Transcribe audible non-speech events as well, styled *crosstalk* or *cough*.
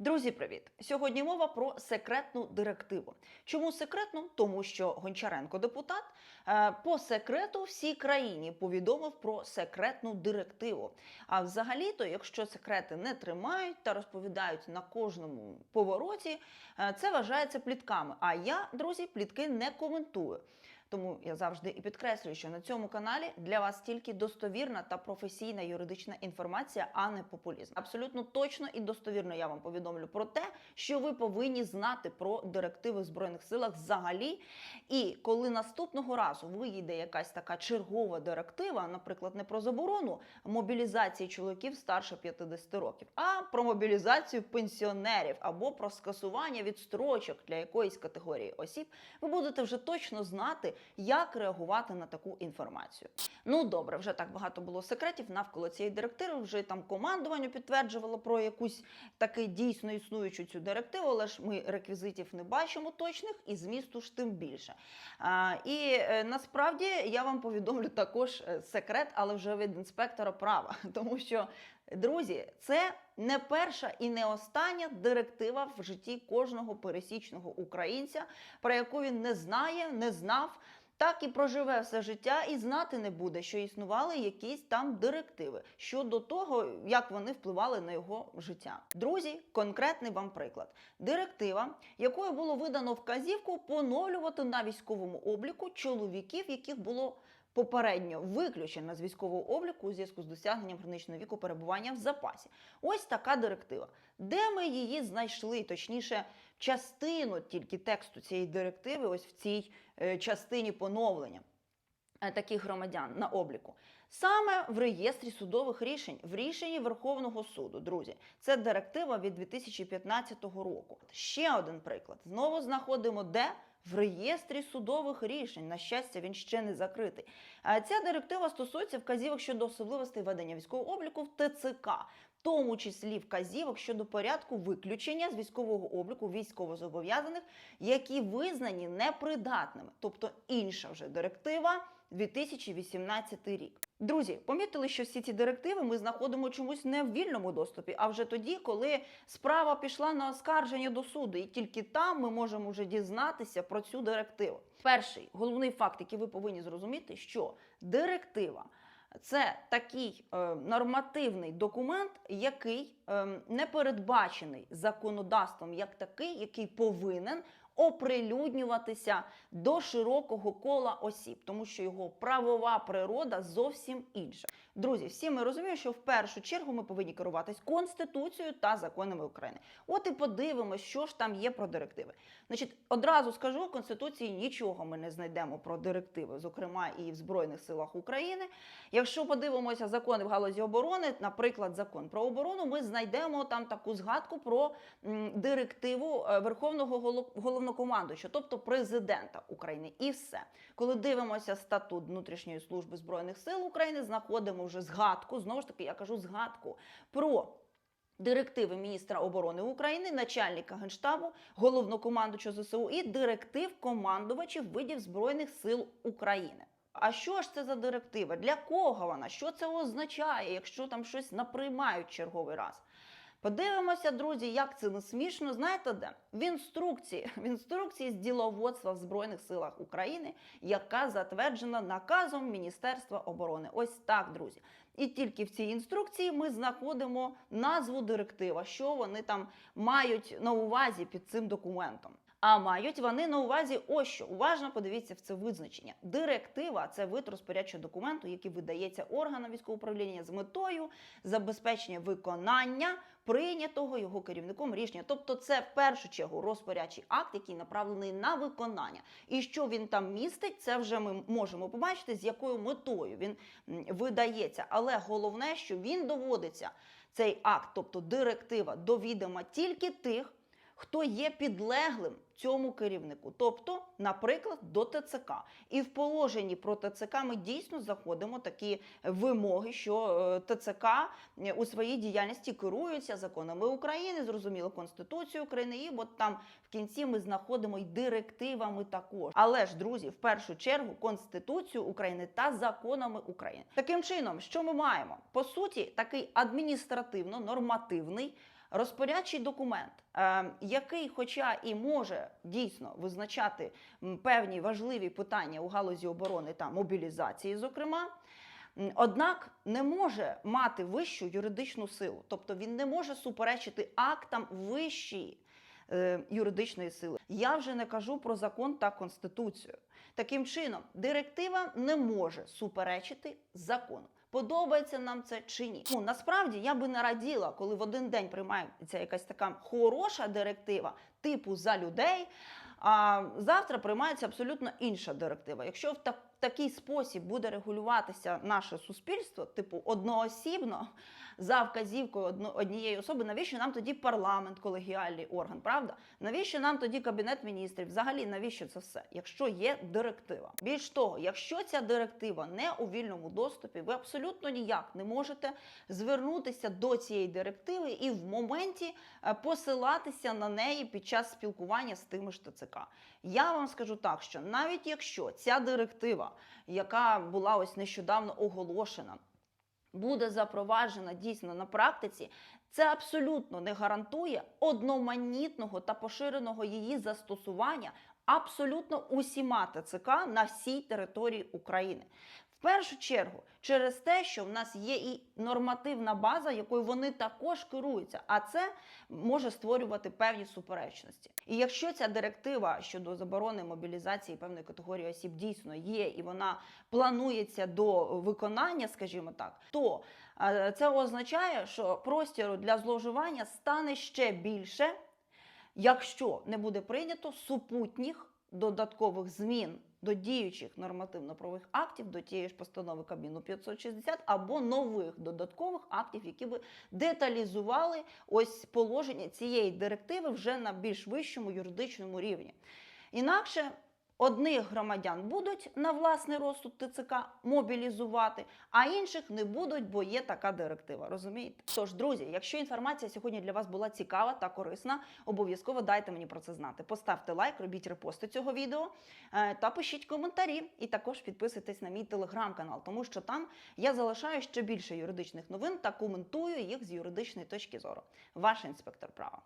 Друзі, привіт! Сьогодні мова про секретну директиву. Чому секретну? Тому що Гончаренко, депутат, е, по секрету всій країні повідомив про секретну директиву. А взагалі-то, якщо секрети не тримають та розповідають на кожному повороті, е, це вважається плітками. А я, друзі, плітки не коментую. Тому я завжди і підкреслюю, що на цьому каналі для вас тільки достовірна та професійна юридична інформація, а не популізм. Абсолютно точно і достовірно я вам повідомлю про те, що ви повинні знати про директиви в збройних силах взагалі. І коли наступного разу виїде якась така чергова директива, наприклад, не про заборону мобілізації чоловіків старше 50 років, а про мобілізацію пенсіонерів або про скасування відстрочок для якоїсь категорії осіб, ви будете вже точно знати, як реагувати на таку інформацію. Ну добре, вже так багато було секретів навколо цієї директиви. Вже там командування підтверджувало про якусь таки дійсно існуючу цю директиву, але ж ми реквізитів не бачимо точних і змісту ж тим більше. А, і е, насправді я вам повідомлю також е, секрет, але вже від інспектора права, *laughs* тому що. Друзі, це не перша і не остання директива в житті кожного пересічного українця, про яку він не знає, не знав, так і проживе все життя і знати не буде, що існували якісь там директиви щодо того, як вони впливали на його життя. Друзі, конкретний вам приклад: директива, якою було видано вказівку поновлювати на військовому обліку чоловіків, яких було попередньо виключено з військового обліку у зв'язку з досягненням граничного віку перебування в запасі. Ось така директива. Де ми її знайшли? Точніше, частину тільки тексту цієї директиви, ось в цій е, частині поновлення. е, Таких громадян на обліку саме в реєстрі судових рішень, в рішенні Верховного суду, друзі, це директива від 2015 року. Ще один приклад. Знову знаходимо де в реєстрі судових рішень. На щастя, він ще не закритий. Ця директива стосується вказівок щодо особливостей ведення військового обліку в ТЦК, в тому числі вказівок щодо порядку виключення з військового обліку військовозобов'язаних, які визнані непридатними, тобто інша вже директива. 2018 рік. Друзі, помітили, що всі ці директиви ми знаходимо чомусь не в вільному доступі, а вже тоді, коли справа пішла на оскарження до суду, і тільки там ми можемо вже дізнатися про цю директиву. Перший головний факт, який ви повинні зрозуміти, що директива. Це такий е, нормативний документ, який е, не передбачений законодавством як такий, який повинен оприлюднюватися до широкого кола осіб, тому що його правова природа зовсім інша. Друзі, всі ми розуміємо, що в першу чергу ми повинні керуватись конституцією та законами України. От і подивимось, що ж там є про директиви. Значить, одразу скажу, в конституції нічого ми не знайдемо про директиви, зокрема і в збройних силах України. Якщо подивимося закони в галузі оборони, наприклад, закон про оборону, ми знайдемо там таку згадку про директиву е, Верховного голов- головнокомандуючого, тобто президента України, і все. Коли дивимося статут внутрішньої служби збройних сил України, знаходимо вже згадку. Знову ж таки, я кажу згадку про. Директиви міністра оборони України, начальника генштабу, головнокомандуючого ЗСУ і директив командувачів видів збройних сил України. А що ж це за директива? Для кого вона? Що це означає, якщо там щось наприймають черговий раз? Подивимося, друзі, як це не смішно. Знаєте де? В інструкції, в інструкції з діловодства в Збройних силах України, яка затверджена наказом Міністерства оборони. Ось так, друзі. І тільки в цій інструкції ми знаходимо назву директива, що вони там мають на увазі під цим документом. А мають вони на увазі ось що. Уважно подивіться в це визначення. Директива це вид розпорядчого документу, який видається органам військового управління з метою забезпечення виконання прийнятого його керівником рішення. Тобто, це в першу чергу розпорядчий акт, який направлений на виконання. І що він там містить, це вже ми можемо побачити, з якою метою він видається. Але головне, що він доводиться цей акт, тобто директива, до відома тільки тих хто є підлеглим цьому керівнику, тобто, наприклад, до ТЦК. І в положенні про ТЦК ми дійсно заходимо такі вимоги, що е, ТЦК у своїй діяльності керуються законами України, зрозуміло, Конституцією України, і от там в кінці ми знаходимо й директивами також. Але ж, друзі, в першу чергу Конституцію України та законами України. Таким чином, що ми маємо? По суті, такий адміністративно-нормативний Розпорядчий документ, е, який, хоча і може дійсно визначати певні важливі питання у галузі оборони та мобілізації, зокрема, однак не може мати вищу юридичну силу, тобто він не може суперечити актам вищої е, юридичної сили. Я вже не кажу про закон та конституцію. Таким чином, директива не може суперечити закону. Подобається нам це чи ні? Ну насправді я би не раділа, коли в один день приймається якась така хороша директива, типу за людей. А завтра приймається абсолютно інша директива. Якщо в так, такий спосіб буде регулюватися наше суспільство, типу одноосібно, за вказівкою однієї особи, навіщо нам тоді парламент, колегіальний орган, правда? Навіщо нам тоді кабінет міністрів? Взагалі, навіщо це все? Якщо є директива. Більш того, якщо ця директива не у вільному доступі, ви абсолютно ніяк не можете звернутися до цієї директиви і в моменті е, посилатися на неї під час спілкування з тими ж ТЦК. Я вам скажу так, що навіть якщо ця директива, яка була ось нещодавно оголошена, буде запроваджена дійсно на практиці, це абсолютно не гарантує одноманітного та поширеного її застосування абсолютно усіма ТЦК на всій території України. В першу чергу через те, що в нас є і нормативна база, якою вони також керуються, а це може створювати певні суперечності. І якщо ця директива щодо заборони мобілізації певної категорії осіб дійсно є, і вона планується до виконання, скажімо так, то е, це означає, що простіру для зловживання стане ще більше, якщо не буде прийнято супутніх додаткових змін до діючих нормативно-правових актів, до тієї ж постанови Кабміну 560, або нових додаткових актів, які би деталізували ось положення цієї директиви вже на більш вищому юридичному рівні. Інакше одних громадян будуть на власний розсуд ТЦК мобілізувати, а інших не будуть, бо є така директива. Розумієте? Тож, друзі, якщо інформація сьогодні для вас була цікава та корисна, обов'язково дайте мені про це знати. Поставте лайк, робіть репости цього відео е, та пишіть коментарі. І також підписуйтесь на мій телеграм-канал, тому що там я залишаю ще більше юридичних новин та коментую їх з юридичної точки зору. Ваш інспектор права.